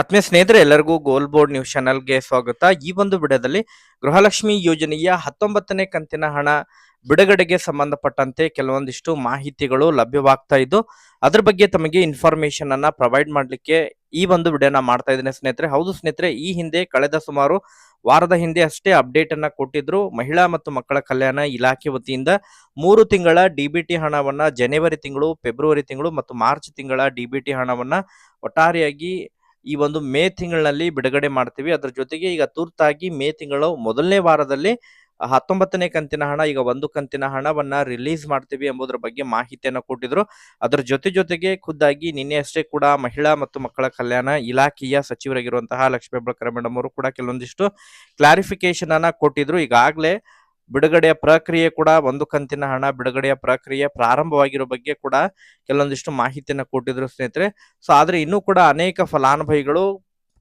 ಆತ್ಮೀಯ ಸ್ನೇಹಿತರೆ, ಎಲ್ಲರಿಗೂ ಗೋಲ್ ಬೋರ್ಡ್ ನ್ಯೂಸ್ ಚಾನಲ್ಗೆ ಸ್ವಾಗತ. ಈ ಒಂದು ವಿಡಿಯೋದಲ್ಲಿ ಗೃಹಲಕ್ಷ್ಮಿ ಯೋಜನೆಯ ಹತ್ತೊಂಬತ್ತನೇ ಕಂತಿನ ಹಣ ಬಿಡುಗಡೆಗೆ ಸಂಬಂಧಪಟ್ಟಂತೆ ಕೆಲವೊಂದಿಷ್ಟು ಮಾಹಿತಿಗಳು ಲಭ್ಯವಾಗ್ತಾ ಇದ್ದು, ಅದ್ರ ಬಗ್ಗೆ ತಮಗೆ ಇನ್ಫಾರ್ಮೇಶನ್ ಅನ್ನ ಪ್ರೊವೈಡ್ ಮಾಡಲಿಕ್ಕೆ ಈ ಒಂದು ವಿಡಿಯೋನ ಮಾಡ್ತಾ ಇದ್ದೇನೆ ಸ್ನೇಹಿತರೆ. ಹೌದು ಸ್ನೇಹಿತರೆ, ಈ ಹಿಂದೆ ಕಳೆದ ಸುಮಾರು ವಾರದ ಹಿಂದೆ ಅಷ್ಟೇ ಅಪ್ಡೇಟ್ ಅನ್ನ ಕೊಟ್ಟಿದ್ರು ಮಹಿಳಾ ಮತ್ತು ಮಕ್ಕಳ ಕಲ್ಯಾಣ ಇಲಾಖೆ ವತಿಯಿಂದ. ಮೂರು ತಿಂಗಳ ಡಿಬಿಟಿ ಹಣವನ್ನ ಜನವರಿ ತಿಂಗಳು ಫೆಬ್ರವರಿ ತಿಂಗಳು ಮತ್ತು ಮಾರ್ಚ್ ತಿಂಗಳ ಡಿಬಿಟಿ ಹಣವನ್ನ ಒಟ್ಟಾರೆಯಾಗಿ ಈ ಒಂದು ಮೇ ತಿಂಗಳಿನಲ್ಲಿ ಬಿಡುಗಡೆ ಮಾಡ್ತೀವಿ. ಅದರ ಜೊತೆಗೆ ಈಗ ತುರ್ತಾಗಿ ಮೇ ತಿಂಗಳು ಮೊದಲನೇ ವಾರದಲ್ಲಿ ಹತ್ತೊಂಬತ್ತನೇ ಕಂತಿನ ಹಣ, ಈಗ ಒಂದು ಕಂತಿನ ಹಣವನ್ನ ರಿಲೀಸ್ ಮಾಡ್ತೀವಿ ಎಂಬುದರ ಬಗ್ಗೆ ಮಾಹಿತಿಯನ್ನು ಕೊಟ್ಟಿದ್ರು. ಅದರ ಜೊತೆ ಜೊತೆಗೆ ಖುದ್ದಾಗಿ ನಿನ್ನೆ ಅಷ್ಟೇ ಕೂಡ ಮಹಿಳಾ ಮತ್ತು ಮಕ್ಕಳ ಕಲ್ಯಾಣ ಇಲಾಖೆಯ ಸಚಿವರಾಗಿರುವಂತಹ ಲಕ್ಷ್ಮೀ ಬಳಕರ ಮೇಡಮ್ ಅವರು ಕೂಡ ಕೆಲವೊಂದಿಷ್ಟು ಕ್ಲಾರಿಫಿಕೇಶನ್ ಅನ್ನ ಕೊಟ್ಟಿದ್ರು. ಈಗಾಗಲೇ ಬಿಡುಗಡೆಯ ಪ್ರಕ್ರಿಯೆ ಕೂಡ ಒಂದು ಕಂತಿನ ಹಣ ಬಿಡುಗಡೆಯ ಪ್ರಕ್ರಿಯೆ ಪ್ರಾರಂಭವಾಗಿರೋ ಬಗ್ಗೆ ಕೂಡ ಕೆಲವೊಂದಿಷ್ಟು ಮಾಹಿತಿಯನ್ನು ಕೊಟ್ಟಿದ್ರು ಸ್ನೇಹಿತರೆ. ಸೊ ಆದ್ರೆ ಇನ್ನೂ ಕೂಡ ಅನೇಕ ಫಲಾನುಭವಿಗಳು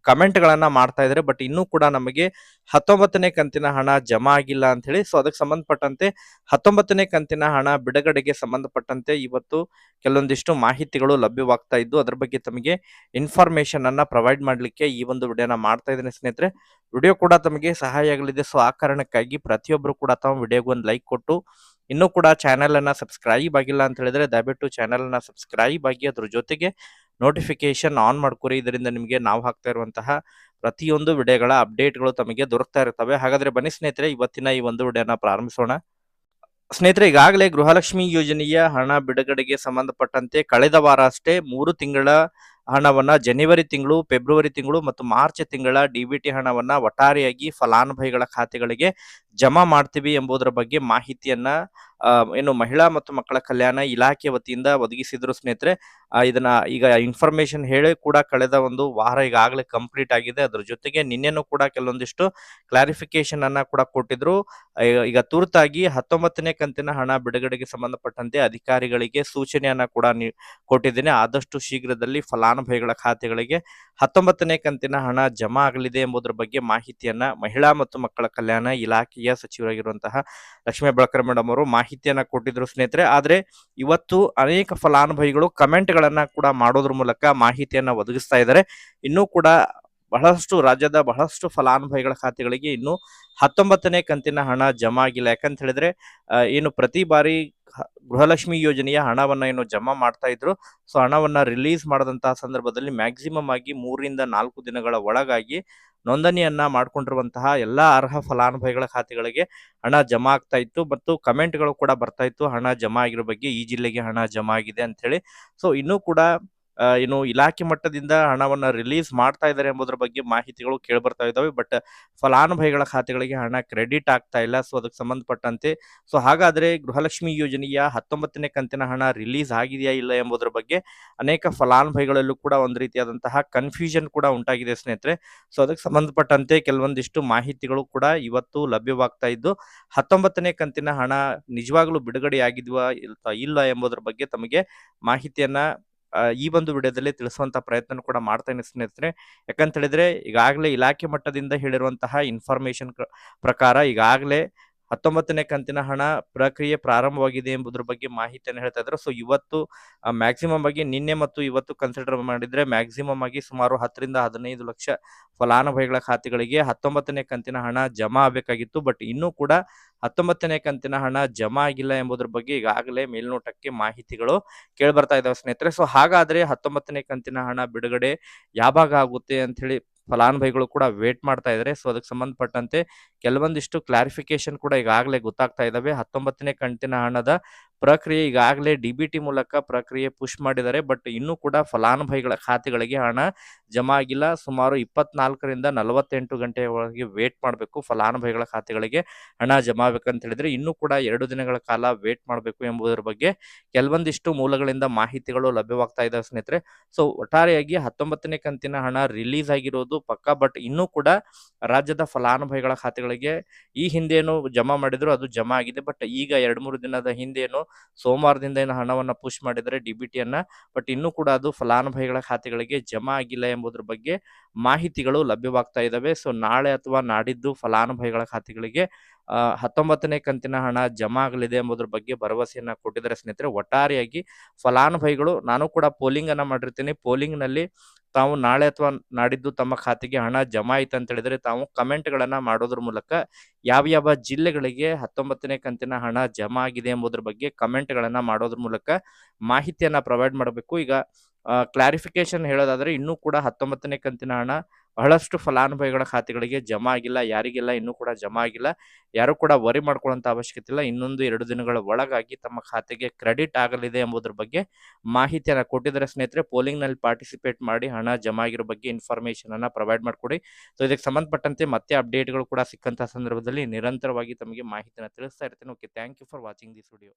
ಕಮೆಂಟ್ ಗಳನ್ನ ಮಾಡ್ತಾ ಇದ್ದಾರೆ. ಬಟ್ ಇನ್ನೂ ಕೂಡ ನಮಗೆ ಹತ್ತೊಂಬತ್ತನೇ ಕಂತಿನ ಹಣ ಜಮಾ ಆಗಿಲ್ಲ ಅಂತ ಹೇಳಿ, ಸೊ ಅದಕ್ಕೆ ಸಂಬಂಧಪಟ್ಟಂತೆ ಹತ್ತೊಂಬತ್ತನೇ ಕಂತಿನ ಹಣ ಬಿಡುಗಡೆಗೆ ಸಂಬಂಧಪಟ್ಟಂತೆ ಇವತ್ತು ಕೆಲವೊಂದಿಷ್ಟು ಮಾಹಿತಿಗಳು ಲಭ್ಯವಾಗ್ತಾ ಇದ್ದು, ಅದ್ರ ಬಗ್ಗೆ ತಮಗೆ ಇನ್ಫಾರ್ಮೇಶನ್ ಅನ್ನ ಪ್ರೊವೈಡ್ ಮಾಡಲಿಕ್ಕೆ ಈ ಒಂದು ವಿಡಿಯೋನ ಮಾಡ್ತಾ ಇದ್ದೇನೆ ಸ್ನೇಹಿತರೆ. ವಿಡಿಯೋ ಕೂಡ ತಮಗೆ ಸಹಾಯ ಆಗಲಿದೆ, ಸೊ ಆ ಕಾರಣಕ್ಕಾಗಿ ಪ್ರತಿಯೊಬ್ಬರು ಕೂಡ ತಮ್ಮ ವಿಡಿಯೋಗೆ ಒಂದು ಲೈಕ್ ಕೊಟ್ಟು, ಇನ್ನೂ ಕೂಡ ಚಾನೆಲ್ ಅನ್ನ ಸಬ್ಸ್ಕ್ರೈಬ್ ಆಗಿಲ್ಲ ಅಂತ ಹೇಳಿದ್ರೆ ದಯವಿಟ್ಟು ಚಾನೆಲ್ ಅನ್ನ ಸಬ್ಸ್ಕ್ರೈಬ್ ಆಗಿ ಅದ್ರ ಜೊತೆಗೆ ನೋಟಿಫಿಕೇಶನ್ ಆನ್ ಮಾಡ್ಕೊರಿ. ಇದರಿಂದ ನಿಮಗೆ ನಾವು ಹಾಕ್ತಾ ಇರುವಂತಹ ಪ್ರತಿಯೊಂದು ವಿಡಿಯೋಗಳ ಅಪ್ಡೇಟ್ಗಳು ತಮಗೆ ದೊರಕ್ತಾ ಇರ್ತವೆ ಹಾಗಾದ್ರೆ ಬನ್ನಿ ಸ್ನೇಹಿತರೆ, ಇವತ್ತಿನ ಈ ಒಂದು ವಿಡಿಯೋನ ಪ್ರಾರಂಭಿಸೋಣ. ಸ್ನೇಹಿತರೆ, ಈಗಾಗಲೇ ಗೃಹಲಕ್ಷ್ಮಿ ಯೋಜನೆಯ ಹಣ ಬಿಡುಗಡೆಗೆ ಸಂಬಂಧಪಟ್ಟಂತೆ ಕಳೆದ ವಾರ ಅಷ್ಟೇ ಮೂರು ತಿಂಗಳ ಹಣವನ್ನ ಜನವರಿ ತಿಂಗಳು, ಫೆಬ್ರವರಿ ತಿಂಗಳು ಮತ್ತು ಮಾರ್ಚ್ ತಿಂಗಳ ಡಿಬಿಟಿ ಹಣವನ್ನ ಒಟ್ಟಾರೆಯಾಗಿ ಫಲಾನುಭವಿಗಳ ಖಾತೆಗಳಿಗೆ ಜಮಾ ಮಾಡ್ತೀವಿ ಎಂಬುದರ ಬಗ್ಗೆ ಮಾಹಿತಿಯನ್ನ ಏನು ಮಹಿಳಾ ಮತ್ತು ಮಕ್ಕಳ ಕಲ್ಯಾಣ ಇಲಾಖೆ ವತಿಯಿಂದ ಒದಗಿಸಿದ್ರು ಸ್ನೇಹಿತರೆ. ಇದನ್ನ ಈಗ ಇನ್ಫಾರ್ಮೇಶನ್ ಹೇಳಿ ಕೂಡ ಕಳೆದ ಒಂದು ವಾರ ಈಗಾಗಲೇ ಕಂಪ್ಲೀಟ್ ಆಗಿದೆ. ಅದ್ರ ಜೊತೆಗೆ ನಿನ್ನೆನೂ ಕೂಡ ಕೆಲವೊಂದಿಷ್ಟು ಕ್ಲಾರಿಫಿಕೇಶನ್ ಅನ್ನ ಕೂಡ ಕೊಟ್ಟಿದ್ರು. ಈಗ- ತುರ್ತಾಗಿ ಹತ್ತೊಂಬತ್ತನೇ ಕಂತಿನ ಹಣ ಬಿಡುಗಡೆಗೆ ಸಂಬಂಧಪಟ್ಟಂತೆ ಅಧಿಕಾರಿಗಳಿಗೆ ಸೂಚನೆಯನ್ನ ಕೂಡ ಕೊಟ್ಟಿದ್ದೇನೆ. ಆದಷ್ಟು ಶೀಘ್ರದಲ್ಲಿ ಫಲಾನುಭವಿಗಳ ಖಾತೆಗಳಿಗೆ ಹತ್ತೊಂಬತ್ತನೇ ಕಂತಿನ ಹಣ ಜಮಾ ಆಗಲಿದೆ ಎಂಬುದರ ಬಗ್ಗೆ ಮಾಹಿತಿಯನ್ನ ಮಹಿಳಾ ಮತ್ತು ಮಕ್ಕಳ ಕಲ್ಯಾಣ ಇಲಾಖೆಯ ಸಚಿವರಾಗಿರುವಂತಹ ಲಕ್ಷ್ಮೀ ಬಳಕರ್ ಮೇಡಮ್ ಅವರು ಮಾಹಿತಿಯನ್ನ ಕೊಟ್ಟಿದ್ರು ಸ್ನೇಹಿತರೆ. ಆದ್ರೆ ಇವತ್ತು ಅನೇಕ ಫಲಾನುಭವಿಗಳು ಕಮೆಂಟ್ ಗಳನ್ನ ಕೂಡ ಮಾಡೋದ್ರ ಮೂಲಕ ಮಾಹಿತಿಯನ್ನ ಒದಗಿಸ್ತಾ ಇದ್ದಾರೆ. ಇನ್ನೂ ಕೂಡ ಬಹಳಷ್ಟು ರಾಜ್ಯದ ಬಹಳಷ್ಟು ಫಲಾನುಭವಿಗಳ ಖಾತೆಗಳಿಗೆ ಇನ್ನು ಹತ್ತೊಂಬತ್ತನೇ ಕಂತಿನ ಹಣ ಜಮಾ ಆಗಿಲ್ಲ. ಯಾಕಂತ ಹೇಳಿದ್ರೆ ಏನು ಪ್ರತಿ ಬಾರಿ ಗೃಹಲಕ್ಷ್ಮಿ ಯೋಜನೆಯ ಹಣವನ್ನ ಏನು ಜಮಾ ಮಾಡ್ತಾ ಇದ್ರು. ಸೊ, ಹಣವನ್ನ ರಿಲೀಸ್ ಮಾಡದಂತಹ ಸಂದರ್ಭದಲ್ಲಿ ಮ್ಯಾಕ್ಸಿಮಮ್ ಆಗಿ ಮೂರರಿಂದ ನಾಲ್ಕು ದಿನಗಳ ಒಳಗಾಗಿ ನೋಂದಣಿಯನ್ನ ಮಾಡ್ಕೊಂಡಿರುವಂತಹ ಎಲ್ಲಾ ಅರ್ಹ ಫಲಾನುಭವಿಗಳ ಖಾತೆಗಳಿಗೆ ಹಣ ಜಮಾ ಆಗ್ತಾ ಇತ್ತು. ಮತ್ತು ಕಮೆಂಟ್ಗಳು ಕೂಡ ಬರ್ತಾ ಇತ್ತು. ಹಣ ಜಮಾ ಆಗಿರೋ ಬಗ್ಗೆ ಈ ಜಿಲ್ಲೆಗೆ ಹಣ ಜಮಾ ಆಗಿದೆ ಅಂತ ಹೇಳಿ. ಸೊ ಇನ್ನೂ ಕೂಡ ಏನು ಇಲಾಖೆ ಮಟ್ಟದಿಂದ ಹಣವನ್ನು ರಿಲೀಸ್ ಮಾಡ್ತಾ ಇದ್ದಾರೆ ಎಂಬುದರ ಬಗ್ಗೆ ಮಾಹಿತಿಗಳು ಕೇಳಿ ಬರ್ತಾ ಇದ್ದಾವೆ. ಬಟ್ ಫಲಾನುಭವಿಗಳ ಖಾತೆಗಳಿಗೆ ಹಣ ಕ್ರೆಡಿಟ್ ಆಗ್ತಾ ಇಲ್ಲ. ಸೊ ಅದಕ್ಕೆ ಸಂಬಂಧಪಟ್ಟಂತೆ ಸೊ ಹಾಗಾದ್ರೆ ಗೃಹಲಕ್ಷ್ಮಿ ಯೋಜನೆಯ ಹತ್ತೊಂಬತ್ತನೇ ಕಂತಿನ ಹಣ ರಿಲೀಸ್ ಆಗಿದೆಯಾ ಇಲ್ಲ ಎಂಬುದರ ಬಗ್ಗೆ ಅನೇಕ ಫಲಾನುಭವಿಗಳಲ್ಲೂ ಕೂಡ ಒಂದು ರೀತಿಯಾದಂತಹ ಕನ್ಫ್ಯೂಷನ್ ಕೂಡ ಉಂಟಾಗಿದೆ ಸ್ನೇಹಿತರೆ. ಸೊ ಅದಕ್ಕೆ ಸಂಬಂಧಪಟ್ಟಂತೆ ಕೆಲವೊಂದಿಷ್ಟು ಮಾಹಿತಿಗಳು ಕೂಡ ಇವತ್ತು ಲಭ್ಯವಾಗ್ತಾ ಇದ್ದು, ಹತ್ತೊಂಬತ್ತನೇ ಕಂತಿನ ಹಣ ನಿಜವಾಗ್ಲೂ ಬಿಡುಗಡೆ ಆಗಿದ್ವಾ ಇಲ್ಲ ಎಂಬುದರ ಬಗ್ಗೆ ತಮಗೆ ಮಾಹಿತಿಯನ್ನ ಈ ಒಂದು ವಿಡಿಯೋದಲ್ಲಿ ತಿಳಿಸುವಂತ ಪ್ರಯತ್ನ ಕೂಡ ಮಾಡ್ತೇನೆ ಸ್ನೇಹಿತರೆ. ಯಾಕಂತ ಹೇಳಿದ್ರೆ ಈಗಾಗಲೇ ಇಲಾಖೆ ಮಟ್ಟದಿಂದ ಹೇಳಿರುವಂತಹ ಇನ್ಫಾರ್ಮೇಶನ್ ಪ್ರಕಾರ ಈಗಾಗಲೇ ಹತ್ತೊಂಬತ್ತನೇ ಕಂತಿನ ಹಣ ಪ್ರಕ್ರಿಯೆ ಪ್ರಾರಂಭವಾಗಿದೆ ಎಂಬುದರ ಬಗ್ಗೆ ಮಾಹಿತಿಯನ್ನು ಹೇಳ್ತಾ ಇದ್ರು. ಸೊ ಇವತ್ತು ಮ್ಯಾಕ್ಸಿಮಮ್ ಆಗಿ ನಿನ್ನೆ ಮತ್ತು ಇವತ್ತು ಕನ್ಸಿಡರ್ ಮಾಡಿದ್ರೆ ಮ್ಯಾಕ್ಸಿಮಮ್ ಆಗಿ ಸುಮಾರು ಹತ್ತರಿಂದ ಹದಿನೈದು ಲಕ್ಷ ಫಲಾನುಭವಿಗಳ ಖಾತೆಗಳಿಗೆ ಹತ್ತೊಂಬತ್ತನೇ ಕಂತಿನ ಹಣ ಜಮಾ ಆಗಬೇಕಾಗಿತ್ತು. ಬಟ್ ಇನ್ನೂ ಕೂಡ ಹತ್ತೊಂಬತ್ತನೇ ಕಂತಿನ ಹಣ ಜಮಾ ಆಗಿಲ್ಲ ಎಂಬುದರ ಬಗ್ಗೆ ಈಗಾಗಲೇ ಮೇಲ್ನೋಟಕ್ಕೆ ಮಾಹಿತಿಗಳು ಕೇಳಿ ಬರ್ತಾ ಇದಾವೆ ಸ್ನೇಹಿತರೆ. ಸೊ ಹಾಗಾದ್ರೆ ಹತ್ತೊಂಬತ್ತನೇ ಕಂತಿನ ಹಣ ಬಿಡುಗಡೆ ಯಾವಾಗ ಆಗುತ್ತೆ ಅಂತ ಹೇಳಿ ಫಲಾನುಭವಿಗಳು ಕೂಡ ವೇಟ್ ಮಾಡ್ತಾ ಇದ್ದಾರೆ ಸೊ ಅದಕ್ಕೆ ಸಂಬಂಧಪಟ್ಟಂತೆ ಕೆಲವೊಂದಿಷ್ಟು ಕ್ಲಾರಿಫಿಕೇಶನ್ ಕೂಡ ಈಗಾಗಲೇ ಗೊತ್ತಾಗ್ತಾ ಇದಾವೆ. ಹತ್ತೊಂಬತ್ತನೇ ಕಂತಿನ ಹಣದ ಪ್ರಕ್ರಿಯೆ ಈಗಾಗಲೇ ಡಿ ಬಿ ಟಿ ಮೂಲಕ ಪ್ರಕ್ರಿಯೆ ಪುಷ್ ಮಾಡಿದ್ದಾರೆ, ಬಟ್ ಇನ್ನೂ ಕೂಡ ಫಲಾನುಭವಿಗಳ ಖಾತೆಗಳಿಗೆ ಹಣ ಜಮಾ ಆಗಿಲ್ಲ. ಸುಮಾರು ಇಪ್ಪತ್ನಾಲ್ಕರಿಂದ ನಲವತ್ತೆಂಟು ಗಂಟೆ ಒಳಗೆ ವೇಟ್ ಮಾಡಬೇಕು, ಫಲಾನುಭವಿಗಳ ಖಾತೆಗಳಿಗೆ ಹಣ ಜಮಾ ಆಗಬೇಕಂತ ಹೇಳಿದ್ರೆ. ಇನ್ನೂ ಕೂಡ ಎರಡು ದಿನಗಳ ಕಾಲ ವೇಟ್ ಮಾಡಬೇಕು ಎಂಬುದರ ಬಗ್ಗೆ ಕೆಲವೊಂದಿಷ್ಟು ಮೂಲಗಳಿಂದ ಮಾಹಿತಿಗಳು ಲಭ್ಯವಾಗ್ತಾ ಇದ್ದಾವೆ ಸ್ನೇಹಿತರೆ. ಸೊ, ಒಟ್ಟಾರೆಯಾಗಿ ಹತ್ತೊಂಬತ್ತನೇ ಕಂತಿನ ಹಣ ರಿಲೀಸ್ ಆಗಿರೋದು ಪಕ್ಕ, ಬಟ್ ಇನ್ನೂ ಕೂಡ ರಾಜ್ಯದ ಫಲಾನುಭವಿಗಳ ಖಾತೆಗಳಿಗೆ ಈ ಹಿಂದೇನು ಜಮಾ ಮಾಡಿದ್ರು, ಅದು ಜಮಾ ಆಗಿದೆ. ಬಟ್ ಈಗ ಎರಡು ಮೂರು ದಿನದ ಹಿಂದೇನು ಸೋಮವಾರದಿಂದ ಏನು ಹಣವನ್ನು ಪುಷ್ ಮಾಡಿದರೆ ಡಿ ಬಿ ಟಿಯನ್ನ ಬಟ್ ಇನ್ನೂ ಕೂಡ ಅದು ಫಲಾನುಭವಿಗಳ ಖಾತೆಗಳಿಗೆ ಜಮಾ ಆಗಿಲ್ಲ ಎಂಬುದರ ಬಗ್ಗೆ ಮಾಹಿತಿಗಳು ಲಭ್ಯವಾಗ್ತಾ ಇದ್ದಾವೆ ಸೊ ನಾಳೆ ಅಥವಾ ನಾಡಿದ್ದು ಫಲಾನುಭವಿಗಳ ಖಾತೆಗಳಿಗೆ ಹತ್ತೊಂಬತ್ತನೇ ಕಂತಿನ ಹಣ ಜಮಾ ಆಗಲಿದೆ ಎಂಬುದರ ಬಗ್ಗೆ ಭರವಸೆಯನ್ನ ಕೊಟ್ಟಿದ್ದಾರೆ ಸ್ನೇಹಿತರೆ. ಒಟ್ಟಾರೆಯಾಗಿ ಫಲಾನುಭವಿಗಳು, ನಾನು ಕೂಡ ಪೋಲಿಂಗ್ ಅನ್ನ ಮಾಡಿರ್ತೀನಿ. ಪೋಲಿಂಗ್ನಲ್ಲಿ ತಾವು ನಾಳೆ ಅಥವಾ ನಾಡಿದ್ದು ತಮ್ಮ ಖಾತೆಗೆ ಹಣ ಜಮಾ ಆಯ್ತು ಅಂತ ಹೇಳಿದ್ರೆ ತಾವು ಕಮೆಂಟ್ ಗಳನ್ನ ಮಾಡೋದ್ರ ಮೂಲಕ ಯಾವ ಯಾವ ಜಿಲ್ಲೆಗಳಿಗೆ ಹತ್ತೊಂಬತ್ತನೇ ಕಂತಿನ ಹಣ ಜಮಾ ಆಗಿದೆ ಎಂಬುದರ ಬಗ್ಗೆ ಕಮೆಂಟ್ ಗಳನ್ನ ಮಾಡೋದ್ರ ಮೂಲಕ ಮಾಹಿತಿಯನ್ನ ಪ್ರೊವೈಡ್ ಮಾಡಬೇಕು. ಈಗ ಕ್ಲಾರಿಫಿಕೇಶನ್ ಹೇಳೋದಾದ್ರೆ ಇನ್ನೂ ಕೂಡ ಹತ್ತೊಂಬತ್ತನೇ ಕಂತಿನ ಹಣ ಬಹಳಷ್ಟು ಫಲಾನುಭವಿಗಳ ಖಾತೆಗಳಿಗೆ ಜಮಾ ಆಗಿಲ್ಲ, ಯಾರಿಗೆಲ್ಲ, ಇನ್ನೂ ಕೂಡ ಜಮಾ ಆಗಿಲ್ಲ. ಯಾರು ಕೂಡ ವರಿ ಮಾಡ್ಕೊಳ್ಳುವಂತ ಅವಶ್ಯಕತೆ ಇಲ್ಲ. ಇನ್ನೊಂದು ಎರಡು ದಿನಗಳ ಒಳಗಾಗಿ ತಮ್ಮ ಖಾತೆಗೆ ಕ್ರೆಡಿಟ್ ಆಗಲಿದೆ ಎಂಬುದರ ಬಗ್ಗೆ ಮಾಹಿತಿಯನ್ನು ಕೊಟ್ಟಿದ್ದಾರೆ ಸ್ನೇಹಿತರೆ. ಪೋಲಿಂಗ್ನಲ್ಲಿ ಪಾರ್ಟಿಸಿಪೇಟ್ ಮಾಡಿ ಹಣ ಜಮಾ ಆಗಿರೋ ಬಗ್ಗೆ ಇನ್ಫಾರ್ಮೇಶನ್ ಅನ್ನ ಪ್ರೊವೈಡ್ ಮಾಡಿಕೊಡಿ. ಸೊ ಇದಕ್ಕೆ ಸಂಬಂಧಪಟ್ಟಂತೆ ಮತ್ತೆ ಅಪ್ಡೇಟ್ಗಳು ಕೂಡ ಸಿಕ್ಕಂತ ಸಂದರ್ಭದಲ್ಲಿ ನಿರಂತರವಾಗಿ ತಮಗೆ ಮಾಹಿತಿಯನ್ನು ತಿಳಿಸ್ತಾ ಇರ್ತೇನೆ. Okay thank you for watching this video